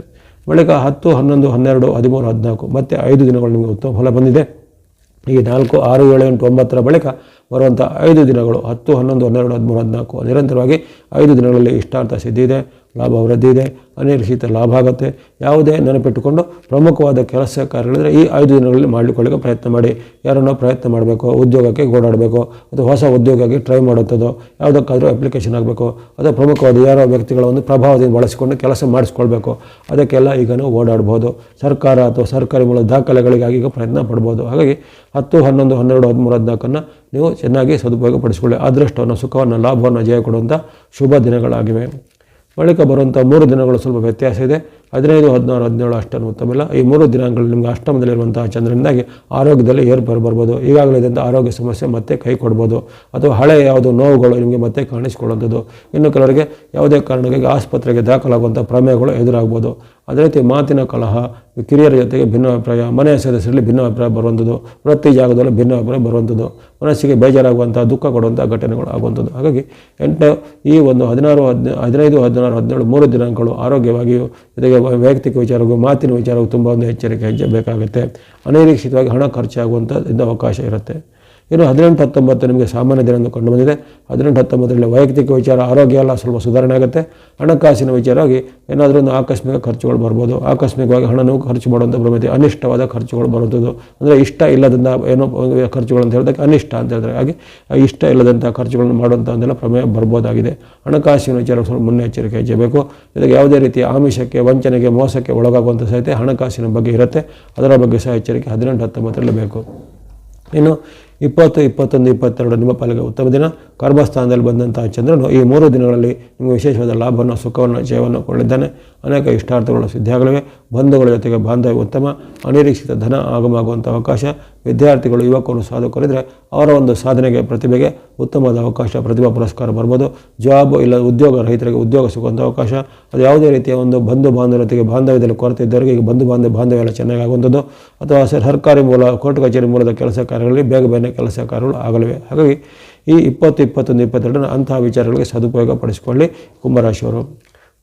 ಬಳಿಕ ಹತ್ತು, ಹನ್ನೊಂದು, ಹನ್ನೆರಡು, ಹದಿಮೂರು, ಹದಿನಾಲ್ಕು ಮತ್ತು ಐದು ದಿನಗಳು ನಿಮಗೆ ಉತ್ತಮ ಫಲ ಬಂದಿದೆ. ಈ ನಾಲ್ಕು, ಆರು, ಏಳು, ಎಂಟು, ಒಂಬತ್ತರ ಬಳಿಕ ಬರುವಂಥ ಐದು ದಿನಗಳು ಹತ್ತು, ಹನ್ನೊಂದು, ಹನ್ನೆರಡು, ಹದಿಮೂರು, ಹದಿನಾಲ್ಕು ನಿರಂತರವಾಗಿ ಐದು ದಿನಗಳಲ್ಲಿ ಇಷ್ಟಾರ್ಥ ಸಿದ್ಧಿ ಇದೆ. ಲಾಭ ವೃದ್ಧಿ ಇದೆ ಅನಿರೀಕ್ಷಿತ ಲಾಭ ಆಗುತ್ತೆ. ಯಾವುದೇ ನೆನಪಿಟ್ಟುಕೊಂಡು ಪ್ರಮುಖವಾದ ಕೆಲಸ ಕಾರ್ಯಗಳಿದ್ರೆ ಈ ಐದು ದಿನಗಳಲ್ಲಿ ಮಾಡಿಕೊಳ್ಳಿಕ್ಕೆ ಪ್ರಯತ್ನ ಮಾಡಿ. ಯಾರನ್ನೋ ಪ್ರಯತ್ನ ಮಾಡಬೇಕು, ಉದ್ಯೋಗಕ್ಕೆ ಓಡಾಡಬೇಕು ಅಥವಾ ಹೊಸ ಉದ್ಯೋಗಕ್ಕೆ ಟ್ರೈ ಮಾಡುತ್ತದೋ, ಯಾವುದಕ್ಕಾದರೂ ಅಪ್ಲಿಕೇಶನ್ ಆಗಬೇಕು, ಅಥವಾ ಪ್ರಮುಖವಾದ ಯಾರೋ ವ್ಯಕ್ತಿಗಳ ಒಂದು ಪ್ರಭಾವದಿಂದ ಬಳಸಿಕೊಂಡು ಕೆಲಸ ಮಾಡಿಸ್ಕೊಳ್ಬೇಕು. ಅದಕ್ಕೆಲ್ಲ ಈಗ ಓಡಾಡ್ಬೋದು. ಸರ್ಕಾರ ಅಥವಾ ಸರ್ಕಾರಿ ಮೂಲದ ದಾಖಲೆಗಳಿಗಾಗಿ ಈಗ ಪ್ರಯತ್ನ ಪಡ್ಬೋದು. ಹಾಗಾಗಿ ಹತ್ತು, ಹನ್ನೊಂದು, ಹನ್ನೆರಡು, ಹದಿಮೂರು, ಹದಿನಾಲ್ಕನ್ನು ನೀವು ಚೆನ್ನಾಗಿ ಸದುಪಯೋಗಪಡಿಸಿಕೊಳ್ಳಿ. ಅದೃಷ್ಟವನ್ನು ಸುಖವನ್ನು, ಲಾಭವನ್ನು ಜಯ ಕೊಡುವಂಥ ಶುಭ ದಿನಗಳಾಗಿವೆ. ಬಳಿಕ ಬರುವಂಥ ಮೂರು ದಿನಗಳು ಸ್ವಲ್ಪ ವ್ಯತ್ಯಾಸ ಇದೆ. ಹದಿನೈದು, ಹದಿನಾರು, ಹದಿನೇಳು ಅಷ್ಟನ್ನು ಉತ್ತಮಿಲ್ಲ ಈ ಮೂರು ದಿನಾಂಕಗಳು ನಿಮಗೆ ಅಷ್ಟಮದಲ್ಲಿರುವಂತಹ ಚಂದ್ರನಿಂದಾಗಿ ಆರೋಗ್ಯದಲ್ಲಿ ಏರ್ಪೇರು ಬರ್ಬೋದು. ಈಗಾಗಲೇ ಇದ್ದಂಥ ಆರೋಗ್ಯ ಸಮಸ್ಯೆ ಮತ್ತೆ ಕೈ ಕೊಡ್ಬೋದು. ಅಥವಾ ಹಳೆಯ ಯಾವುದೋ ನೋವುಗಳು ನಿಮಗೆ ಮತ್ತೆ ಕಾಣಿಸಿಕೊಳ್ಳುವಂಥದ್ದು. ಇನ್ನು ಕೆಲವರಿಗೆ ಯಾವುದೇ ಕಾರಣಕ್ಕಾಗಿ ಆಸ್ಪತ್ರೆಗೆ ದಾಖಲಾಗುವಂಥ ಪ್ರಮೇಯಗಳು ಎದುರಾಗ್ಬೋದು. ಅದೇ ರೀತಿ ಮಾತಿನ ಕಲಹ, ಕಿರಿಯರ ಜೊತೆಗೆ ಭಿನ್ನಾಭಿಪ್ರಾಯ ಮನೆಯ ಸದಸ್ಯರಲ್ಲಿ ಭಿನ್ನಾಭಿಪ್ರಾಯ ಬರುವಂಥದ್ದು, ವೃತ್ತಿ ಜಾಗದಲ್ಲಿ ಭಿನ್ನಾಭಿಪ್ರಾಯ ಬರುವಂಥದ್ದು, ಮನಸ್ಸಿಗೆ ಬೇಜಾರಾಗುವಂಥ ದುಃಖ ಕೊಡುವಂಥ ಘಟನೆಗಳು ಆಗುವಂಥದ್ದು. ಹಾಗಾಗಿ ಎಂಟು, ಈ ಒಂದು ಹದಿನಾರು, ಹದಿನ, ಹದಿನೈದು, ಹದಿನಾರು, ಹದಿನೇಳು, ಮೂರು ದಿನಾಂಕಗಳು ಆರೋಗ್ಯವಾಗಿಯೂ, ಜೊತೆಗೆ ವೈಯಕ್ತಿಕ ವಿಚಾರಕ್ಕೂ ಮಾತಿನ ವಿಚಾರಕ್ಕೂ ತುಂಬ ಒಂದು ಎಚ್ಚರಿಕೆ ಹೆಜ್ಜೆ ಬೇಕಾಗುತ್ತೆ. ಅನಿರೀಕ್ಷಿತವಾಗಿ ಹಣ ಖರ್ಚಾಗುವಂಥ ಇದು ಅವಕಾಶ ಇರುತ್ತೆ. ಇನ್ನು ಹದಿನೆಂಟು ಹತ್ತೊಂಬತ್ತು ನಿಮಗೆ ಸಾಮಾನ್ಯ ದಿನ ಕಂಡು ಬಂದಿದೆ. ಹದಿನೆಂಟು ಹತ್ತೊಂಬತ್ತರಲ್ಲಿ ವೈಯಕ್ತಿಕ ವಿಚಾರ, ಆರೋಗ್ಯ ಎಲ್ಲ ಸ್ವಲ್ಪ ಸುಧಾರಣೆ ಆಗುತ್ತೆ. ಹಣಕಾಸಿನ ವಿಚಾರವಾಗಿ ಏನಾದರೂ ಒಂದು ಆಕಸ್ಮಿಕ ಖರ್ಚುಗಳು ಬರ್ಬೋದು. ಆಕಸ್ಮಿಕವಾಗಿ ಹಣನೂ ಖರ್ಚು ಮಾಡುವಂಥ ಪ್ರಮಿತಿ ಅನಿಷ್ಟವಾದ ಖರ್ಚುಗಳು ಬರುವಂಥದ್ದು ಅಂದರೆ ಇಷ್ಟ ಇಲ್ಲದಂಥ ಏನೋ ಖರ್ಚುಗಳು ಅಂತ ಹೇಳಿದಾಗ ಅನಿಷ್ಟ ಅಂತ ಹೇಳಿದ್ರೆ, ಹಾಗೆ ಇಷ್ಟ ಇಲ್ಲದಂಥ ಖರ್ಚುಗಳನ್ನು ಮಾಡುವಂಥ ಒಂದೆಲ್ಲ ಪ್ರಮೇಯ ಬರ್ಬೋದಾಗಿದೆ. ಹಣಕಾಸಿನ ವಿಚಾರ ಸ್ವಲ್ಪ ಮುನ್ನೆಚ್ಚರಿಕೆ ಹೆಚ್ಚಬೇಕು ಇದಕ್ಕೆ ಯಾವುದೇ ರೀತಿಯ ಆಮಿಷಕ್ಕೆ, ವಂಚನೆಗೆ, ಮೋಸಕ್ಕೆ ಒಳಗಾಗುವಂಥ ಸಹಿತ ಹಣಕಾಸಿನ ಬಗ್ಗೆ ಇರುತ್ತೆ. ಅದರ ಬಗ್ಗೆ ಸಹ ಎಚ್ಚರಿಕೆ ಹದಿನೆಂಟು ಹತ್ತೊಂಬತ್ತರಲ್ಲಿ ಬೇಕು. ಇನ್ನು ಇಪ್ಪತ್ತು, ಇಪ್ಪತ್ತೊಂದು, ಇಪ್ಪತ್ತೆರಡು ನಿಮ್ಮ ಪಾಲಿಗೆ ಉತ್ತಮ ದಿನ. ಕರ್ಮಸ್ಥಾನದಲ್ಲಿ ಬಂದಂತಹ ಚಂದ್ರನು ಈ ಮೂರು ದಿನಗಳಲ್ಲಿ ನಿಮಗೆ ವಿಶೇಷವಾದ ಲಾಭವನ್ನು, ಸುಖವನ್ನು, ಜಯವನ್ನು ಕೊಳ್ಳಿದ್ದಾನೆ ಅನೇಕ ಇಷ್ಟಾರ್ಥಗಳು ಸಿದ್ಧಿಯಾಗಲಿವೆ ಬಂಧುಗಳ ಜೊತೆಗೆ ಬಾಂಧವ್ಯ ಉತ್ತಮ, ಅನಿರೀಕ್ಷಿತ ಧನ ಆಗಮಾಗುವಂಥ ಅವಕಾಶ, ವಿದ್ಯಾರ್ಥಿಗಳು, ಯುವಕರು, ಸಾಧಕರಿದ್ದರೆ ಅವರ ಒಂದು ಸಾಧನೆಗೆ ಪ್ರತಿಭೆಗೆ ಉತ್ತಮವಾದ ಅವಕಾಶ, ಪ್ರತಿಭಾ ಪುರಸ್ಕಾರ ಬರ್ಬೋದು. ಜಾಬ್ ಇಲ್ಲ, ಉದ್ಯೋಗ, ರೈತರಿಗೆ ಉದ್ಯೋಗ ಸಿಗುವಂಥ ಅವಕಾಶ. ಅದು ಯಾವುದೇ ರೀತಿಯ ಒಂದು ಬಂಧು ಬಾಂಧವ್ಯ ಜೊತೆಗೆ ಬಾಂಧವ್ಯದಲ್ಲಿ ಕೊರತೆ ಇದ್ದವರಿಗೆ, ಈಗ ಬಂಧು ಬಾಂಧವ್ಯ ಬಾಂಧವ್ಯ ಎಲ್ಲ ಚೆನ್ನಾಗಿ ಆಗುವಂಥದ್ದು. ಅಥವಾ ಸರ್ಕಾರಿ ಮೂಲ, ಕೋರ್ಟ್ ಕಚೇರಿ ಮೂಲದ ಕೆಲಸ ಕಾರ್ಯಗಳಲ್ಲಿ ಬೇಗ ಬೇರೆ ಕೆಲಸ ಕಾರ್ಯಗಳು ಆಗಲಿವೆ. ಹಾಗಾಗಿ ಈ ಇಪ್ಪತ್ತು, ಇಪ್ಪತ್ತೊಂದು ಇಪ್ಪತ್ತೆರಡನ ಅಂತಹ ವಿಚಾರಗಳಿಗೆ ಸದುಪಯೋಗ ಪಡಿಸಿಕೊಳ್ಳಿ. ಕುಂಭರಾಶಿಯವರು.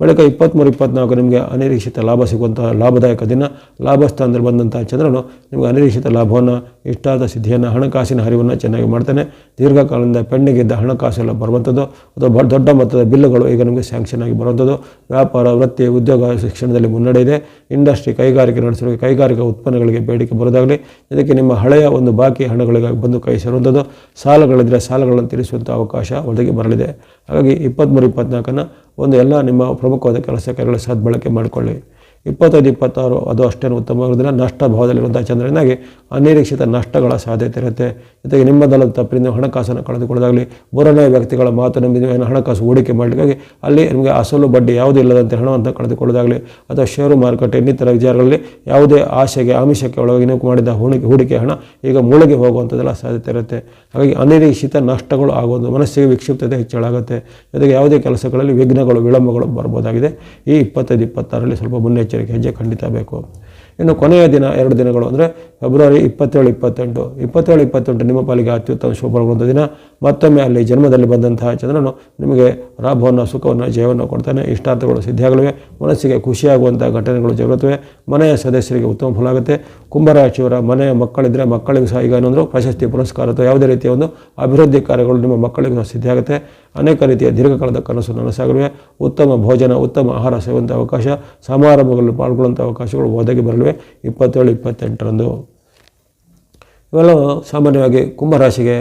ಬಳಿಕ ಇಪ್ಪತ್ತ್ಮೂರು ಇಪ್ಪತ್ನಾಲ್ಕು ನಿಮಗೆ ಅನಿರೀಕ್ಷಿತ ಲಾಭ ಸಿಗುವಂಥ ಲಾಭದಾಯಕ ದಿನ. ಲಾಭಸ್ಥಾನದಲ್ಲಿ ಬಂದಂಥ ಚಂದ್ರನು ನಿಮಗೆ ಅನಿರೀಕ್ಷಿತ ಲಾಭವನ್ನು ಇಷ್ಟಾದ ಸಿದ್ಧಿಯನ್ನು ಹಣಕಾಸಿನ ಹರಿವನ್ನು ಚೆನ್ನಾಗಿ ಮಾಡ್ತಾನೆ. ದೀರ್ಘಕಾಲದಿಂದ ಪೆಂಡಿಗಿದ್ದ ಹಣಕಾಸೆಲ್ಲ ಬರುವಂಥದ್ದು. ಅಥವಾ ದೊಡ್ಡ ಮೊತ್ತದ ಬಿಲ್ಲುಗಳು ಈಗ ನಿಮಗೆ ಸ್ಯಾಂಕ್ಷನ್ ಆಗಿ ಬರುವಂಥದ್ದು. ವ್ಯಾಪಾರ, ವೃತ್ತಿ, ಉದ್ಯೋಗ ಶಿಕ್ಷಣದಲ್ಲಿ ಮುನ್ನಡೆ ಇದೆ. ಇಂಡಸ್ಟ್ರಿ ಕೈಗಾರಿಕೆ ನಡೆಸಲು ಕೈಗಾರಿಕಾ ಉತ್ಪನ್ನಗಳಿಗೆ ಬೇಡಿಕೆ ಬರೋದಾಗಲಿ ಇದಕ್ಕೆ ನಿಮ್ಮ ಹಳೆಯ ಒಂದು ಬಾಕಿ ಹಣಗಳಿಗಾಗಿ ಬಂದು ಕೈ ಸೇರುವಂಥದ್ದು. ಸಾಲಗಳಿದ್ದರೆ ಸಾಲಗಳನ್ನು ತೀರಿಸುವಂಥ ಅವಕಾಶ ಒದಗಿ ಬರಲಿದೆ. ಹಾಗಾಗಿ ಇಪ್ಪತ್ತ್ಮೂರು ಇಪ್ಪತ್ನಾಲ್ಕನ್ನು ಒಂದು ಎಲ್ಲ ನಿಮ್ಮ ಪ್ರಮುಖವಾದ ಕೆಲಸ ಕಾರ್ಯಗಳ ಸದ್ಬಳಕೆ ಮಾಡಿಕೊಳ್ಳಿ. ಇಪ್ಪತ್ತೈದು, ಇಪ್ಪತ್ತಾರು, ಅದು ಅಷ್ಟೇನು ಉತ್ತಮವಾಗುವುದಿಲ್ಲ ನಷ್ಟ ಭಾವದಲ್ಲಿರುವಂಥ ಚಂದ್ರನಾಗಿ ಅನಿರೀಕ್ಷಿತ ನಷ್ಟಗಳ ಸಾಧ್ಯತೆ ಇರುತ್ತೆ. ಜೊತೆಗೆ ನಿಮ್ಮದಲ್ಲ ತಪ್ಪಿನಿಂದ ಹಣಕಾಸನ್ನು ಕಳೆದುಕೊಳ್ಳೋದಾಗಲಿ, ಮೂರನೇ ವ್ಯಕ್ತಿಗಳ ಮಾತು ನಂಬಿದ ಹಣಕಾಸು ಹೂಡಿಕೆ ಮಾಡಲಿಕ್ಕಾಗಿ ಅಲ್ಲಿ ನಿಮಗೆ ಅಸಲು ಬಡ್ಡಿ ಯಾವುದೂ ಇಲ್ಲದಂತೆ ಹಣವನ್ನು ಕಳೆದುಕೊಳ್ಳೋದಾಗಲಿ, ಅಥವಾ ಷೇರು ಮಾರುಕಟ್ಟೆ, ಇನ್ನಿತರ ವಿಚಾರಗಳಲ್ಲಿ ಯಾವುದೇ ಆಶೆಗೆ ಆಮಿಷಕ್ಕೆ ಒಳಗಾಗಿ ನೀವು ಮಾಡಿದ ಹೂಡಿಕೆ ಹೂಡಿಕೆ ಹಣ ಈಗ ಮೂಳೆಗೆ ಹೋಗುವಂಥದ್ದೆಲ್ಲ ಸಾಧ್ಯತೆ ಇರುತ್ತೆ. ಹಾಗಾಗಿ ಅನಿರೀಕ್ಷಿತ ನಷ್ಟಗಳು ಆಗೋದು ಮನಸ್ಸಿಗೆ ವಿಕ್ಷಿಪ್ತತೆ ಹೆಚ್ಚಳಾಗುತ್ತೆ. ಜೊತೆಗೆ ಯಾವುದೇ ಕೆಲಸಗಳಲ್ಲಿ ವಿಘ್ನಗಳು, ವಿಳಂಬಗಳು ಬರ್ಬೋದಾಗಿದೆ. ಈ ಇಪ್ಪತ್ತೈದು, ಇಪ್ಪತ್ತಾರರಲ್ಲಿ ಸ್ವಲ್ಪ ಮುನ್ನೆಚ್ಚರಿಕೆ ಹೆಜ್ಜೆ ಖಂಡಿತ ಬೇಕು. ಇನ್ನು ಕೊನೆಯ ದಿನ, ಎರಡು ದಿನಗಳು ಅಂದರೆ ಫೆಬ್ರವರಿ ಇಪ್ಪತ್ತೇಳು, ಇಪ್ಪತ್ತೆಂಟು. ಇಪ್ಪತ್ತೇಳು, ಇಪ್ಪತ್ತೆಂಟು ನಿಮ್ಮ ಪಾಲಿಗೆ ಅತ್ಯುತ್ತಮ ಶುಭಗೊಳ್ಳುವಂಥ ದಿನ. ಮತ್ತೊಮ್ಮೆ ಅಲ್ಲಿ ಜನ್ಮದಲ್ಲಿ ಬಂದಂತಹ ಚಂದ್ರನು ನಿಮಗೆ ಲಾಭವನ್ನು, ಸುಖವನ್ನು, ಜಯವನ್ನು ಕೊಡ್ತಾನೆ. ಇಷ್ಟಾರ್ಥಗಳು ಸಿದ್ಧಿಯಾಗಲಿವೆ. ಮನಸ್ಸಿಗೆ ಖುಷಿಯಾಗುವಂಥ ಘಟನೆಗಳು ಜರುಗುತ್ತವೆ. ಮನೆಯ ಸದಸ್ಯರಿಗೆ ಉತ್ತಮ ಫಲ ಆಗುತ್ತೆ ಕುಂಭರಾಶಿಯವರ ಮನೆಯ ಮಕ್ಕಳಿದ್ದರೆ ಮಕ್ಕಳಿಗೂ ಸಹ ಈಗ ಏನಂದ್ರು ಪ್ರಶಸ್ತಿ, ಪುರಸ್ಕಾರ ಅಥವಾ ಯಾವುದೇ ರೀತಿಯ ಒಂದು ಅಭಿವೃದ್ಧಿ ಕಾರ್ಯಗಳು ನಿಮ್ಮ ಮಕ್ಕಳಿಗೂ ಸಹ ಸಿದ್ಧಿಯಾಗುತ್ತೆ. ಅನೇಕ ರೀತಿಯ ದೀರ್ಘಕಾಲದ ಕನಸು ನನಸಾಗಲಿವೆ. ಉತ್ತಮ ಭೋಜನ, ಉತ್ತಮ ಆಹಾರ ಸೇವಂಥ ಅವಕಾಶ, ಸಮಾರಂಭಗಳಲ್ಲಿ ಪಾಲ್ಗೊಳ್ಳುವಂಥ ಅವಕಾಶಗಳು ಒದಗಿ ಬರಲಿವೆ ಇಪ್ಪತ್ತೇಳು, ಇಪ್ಪತ್ತೆಂಟರಂದು. ಇವೆಲ್ಲ ಸಾಮಾನ್ಯವಾಗಿ ಕುಂಭರಾಶಿಗೆ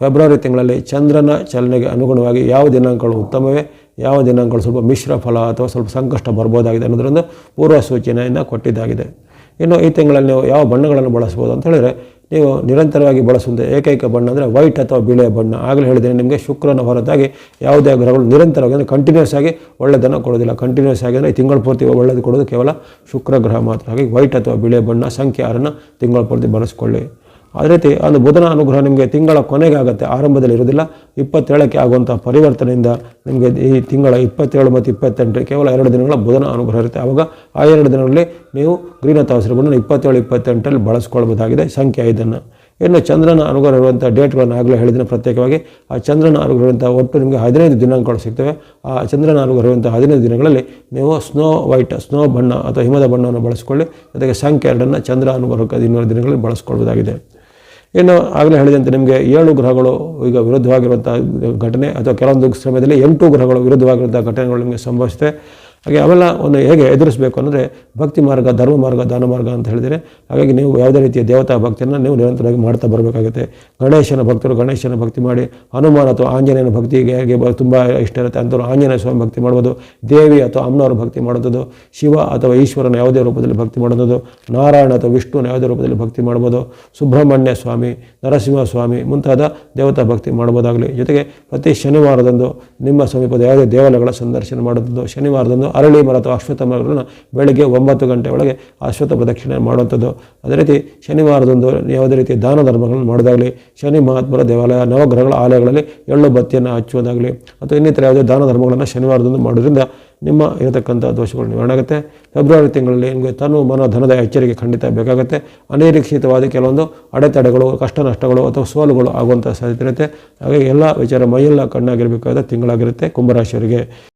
ಫೆಬ್ರವರಿ ತಿಂಗಳಲ್ಲಿ ಚಂದ್ರನ ಚಲನೆಗೆ ಅನುಗುಣವಾಗಿ ಯಾವ ದಿನಾಂಕಗಳು ಉತ್ತಮವೇ, ಯಾವ ದಿನಾಂಕಗಳು ಸ್ವಲ್ಪ ಮಿಶ್ರ ಫಲ ಅಥವಾ ಸ್ವಲ್ಪ ಸಂಕಷ್ಟ ಬರ್ಬೋದಾಗಿದೆ ಅನ್ನೋದರಿಂದ ಪೂರ್ವ ಸೂಚನೆಯನ್ನು ಕೊಟ್ಟಿದ್ದಾಗಿದೆ. ಇನ್ನು ಈ ತಿಂಗಳಲ್ಲಿ ನೀವು ಯಾವ ಬಣ್ಣಗಳನ್ನು ಬಳಸ್ಬೋದು ಅಂತ ಹೇಳಿದರೆ ನೀವು ನಿರಂತರವಾಗಿ ಬಳಸುವಂಥ ಏಕೈಕ ಬಣ್ಣ ಅಂದರೆ ವೈಟ್ ಅಥವಾ ಬಿಳಿಯ ಬಣ್ಣ. ಆಗಲೇ ಹೇಳಿದ್ದೇನೆ ನಿಮಗೆ ಶುಕ್ರನ ಹೊರತಾಗಿ ಯಾವುದೇ ಗ್ರಹಗಳು ನಿರಂತರವಾಗಿ ಅಂದರೆ ಕಂಟಿನ್ಯೂಸ್ ಆಗಿ ಒಳ್ಳೆಯದನ್ನು ಕೊಡೋದಿಲ್ಲ ಕಂಟಿನ್ಯೂಸ್ ಆಗಿ ಅಂದರೆ ತಿಂಗಳ ಪೂರ್ತಿ ಒಳ್ಳೆಯದು ಕೊಡೋದು ಕೇವಲ ಶುಕ್ರ ಗ್ರಹ ಮಾತ್ರ. ಹಾಗಾಗಿ ವೈಟ್ ಅಥವಾ ಬಿಳಿಯ ಬಣ್ಣ ಸಂಖ್ಯೆ ಆರನ್ನು ತಿಂಗಳ ಪೂರ್ತಿ ಬಳಸ್ಕೊಳ್ಳಿ. ಅದೇ ರೀತಿ ಒಂದು ಬುಧನ ಅನುಗ್ರಹ ನಿಮಗೆ ತಿಂಗಳ ಕೊನೆಗೆ ಆಗುತ್ತೆ, ಆರಂಭದಲ್ಲಿ ಇರೋದಿಲ್ಲ ಇಪ್ಪತ್ತೇಳಕ್ಕೆ ಆಗುವಂಥ ಪರಿವರ್ತನೆಯಿಂದ ನಿಮಗೆ ಈ ತಿಂಗಳ ಇಪ್ಪತ್ತೇಳು ಮತ್ತು ಇಪ್ಪತ್ತೆಂಟು, ಕೇವಲ ಎರಡು ದಿನಗಳ ಬುಧನ ಅನುಗ್ರಹ ಇರುತ್ತೆ. ಆವಾಗ ಆ ಎರಡು ದಿನಗಳಲ್ಲಿ ನೀವು ಗ್ರೀನ್ ತಾವಸರವನ್ನು ಇಪ್ಪತ್ತೇಳು ಇಪ್ಪತ್ತೆಂಟರಲ್ಲಿ ಬಳಸ್ಕೊಳ್ಬೋದಾಗಿದೆ ಸಂಖ್ಯೆ ಐದನ್ನು. ಇನ್ನು ಚಂದ್ರನ ಅನುಗ್ರಹ ಇರುವಂಥ ಡೇಟ್ಗಳನ್ನು ಆಗಲೇ ಹೇಳಿದ್ದೀನಿ ಪ್ರತ್ಯೇಕವಾಗಿ. ಆ ಚಂದ್ರನ ಅನುಗ್ರಹ ಇರುವಂಥ ಒಟ್ಟು ನಿಮಗೆ ಹದಿನೈದು ದಿನಾಂಕಗಳು ಸಿಗ್ತವೆ. ಆ ಚಂದ್ರನ ಅನುಗ್ರಹ ಇರುವಂಥ ಹದಿನೈದು ದಿನಗಳಲ್ಲಿ ನೀವು ಸ್ನೋ ವೈಟ್, ಸ್ನೋ ಬಣ್ಣ ಅಥವಾ ಹಿಮದ ಬಣ್ಣವನ್ನು ಬಳಸ್ಕೊಳ್ಳಿ. ಜೊತೆಗೆ ಸಂಖ್ಯೆ ಎರಡನ್ನು ಚಂದ್ರ ಅನುಗ್ರಹಕ್ಕೆ ಹದಿನೈದು ದಿನಗಳಲ್ಲಿ ಬಳಸ್ಕೊಳ್ಬೋದಾಗಿದೆ. ಇನ್ನು ಆಗಲೇ ಹೇಳಿದಂತೆ ನಿಮಗೆ ಏಳು ಗ್ರಹಗಳು ಈಗ ವಿರುದ್ಧವಾಗಿರುವಂಥ ಘಟನೆ ಅಥವಾ ಕೆಲವೊಂದು ಸಮಯದಲ್ಲಿ ಎಂಟು ಗ್ರಹಗಳು ವಿರುದ್ಧವಾಗಿರುವಂಥ ಘಟನೆಗಳು ನಿಮಗೆ ಸಂಭವಿಸುತ್ತೆ. ಹಾಗೆ ಅವೆಲ್ಲ ಒಂದು ಹೇಗೆ ಎದುರಿಸಬೇಕು ಅಂದರೆ ಭಕ್ತಿ ಮಾರ್ಗ, ಧರ್ಮ ಮಾರ್ಗ, ದಾನ ಮಾರ್ಗ ಅಂತ ಹೇಳಿದರೆ ಹಾಗಾಗಿ ನೀವು ಯಾವುದೇ ರೀತಿಯ ದೇವತಾ ಭಕ್ತಿಯನ್ನು ನೀವು ನಿರಂತರವಾಗಿ ಮಾಡ್ತಾ ಬರಬೇಕಾಗುತ್ತೆ. ಗಣೇಶನ ಭಕ್ತರು ಗಣೇಶನ ಭಕ್ತಿ ಮಾಡಿ, ಹನುಮಾನ್ ಅಥವಾ ಆಂಜನೇಯನ ಭಕ್ತಿಗೆ ಹೇಗೆ ತುಂಬ ಇಷ್ಟ ಇರುತ್ತೆ ಅಂಥವ್ರು ಆಂಜನೇಯ ಸ್ವಾಮಿ ಭಕ್ತಿ ಮಾಡ್ಬೋದು ದೇವಿ ಅಥವಾ ಅಮ್ಮನವ್ರ ಭಕ್ತಿ ಮಾಡೋದು ಶಿವ ಅಥವಾ ಈಶ್ವರನ ಯಾವುದೇ ರೂಪದಲ್ಲಿ ಭಕ್ತಿ ಮಾಡೋದು ನಾರಾಯಣ ಅಥವಾ ವಿಷ್ಣುನ ಯಾವುದೇ ರೂಪದಲ್ಲಿ ಭಕ್ತಿ ಮಾಡ್ಬೋದು ಸುಬ್ರಹ್ಮಣ್ಯ ಸ್ವಾಮಿ, ನರಸಿಂಹ ಸ್ವಾಮಿ ಮುಂತಾದ ದೇವತಾ ಭಕ್ತಿ ಮಾಡ್ಬೋದಾಗಲಿ ಜೊತೆಗೆ ಪ್ರತಿ ಶನಿವಾರದಂದು ನಿಮ್ಮ ಸಮೀಪದ ಯಾವುದೇ ದೇವಾಲಯಗಳ ಸಂದರ್ಶನ ಮಾಡೋದು ಶನಿವಾರದಂದು ಅರಳಿ ಮರ ಅಥವಾ ಅಶ್ವತ್ಥ ಮರಗಳನ್ನು ಬೆಳಗ್ಗೆ ಒಂಬತ್ತು ಗಂಟೆ ಒಳಗೆ ಅಶ್ವತ್ಥ ಪ್ರದಕ್ಷಿಣೆ ಮಾಡುವಂಥದ್ದು. ಅದೇ ರೀತಿ ಶನಿವಾರದಂದು ಯಾವುದೇ ರೀತಿ ದಾನ ಧರ್ಮಗಳನ್ನು ಮಾಡೋದಾಗಲಿ, ಶನಿ ಮಹಾತ್ಮರ ದೇವಾಲಯ, ನವಗ್ರಹಗಳ ಆಲಯಗಳಲ್ಲಿ ಎಳ್ಳು ಬತ್ತಿಯನ್ನು ಹಚ್ಚುವುದಾಗಲಿ, ಅಥವಾ ಇನ್ನಿತರ ಯಾವುದೇ ದಾನ ಧರ್ಮಗಳನ್ನು ಶನಿವಾರದಂದು ಮಾಡೋದ್ರಿಂದ ನಿಮ್ಮ ಇರತಕ್ಕಂಥ ದೋಷಗಳು ನಿವಾರಣೆ ಆಗುತ್ತೆ. ಫೆಬ್ರವರಿ ತಿಂಗಳಲ್ಲಿ ನಿಮಗೆ ತನು ಮನ ಧನದ ಎಚ್ಚರಿಕೆ ಖಂಡಿತ ಬೇಕಾಗುತ್ತೆ. ಅನಿರೀಕ್ಷಿತವಾದ ಕೆಲವೊಂದು ಅಡೆತಡೆಗಳು ಕಷ್ಟ ನಷ್ಟಗಳು ಅಥವಾ ಸೋಲುಗಳು ಆಗುವಂಥ ಸಾಧ್ಯತೆ ಇರುತ್ತೆ. ಹಾಗಾಗಿ ಎಲ್ಲ ವಿಚಾರ ಮೈಯೆಲ್ಲ ಕಣ್ಣಾಗಿರಬೇಕಾದ ತಿಂಗಳಾಗಿರುತ್ತೆ ಕುಂಭರಾಶಿಯವರಿಗೆ.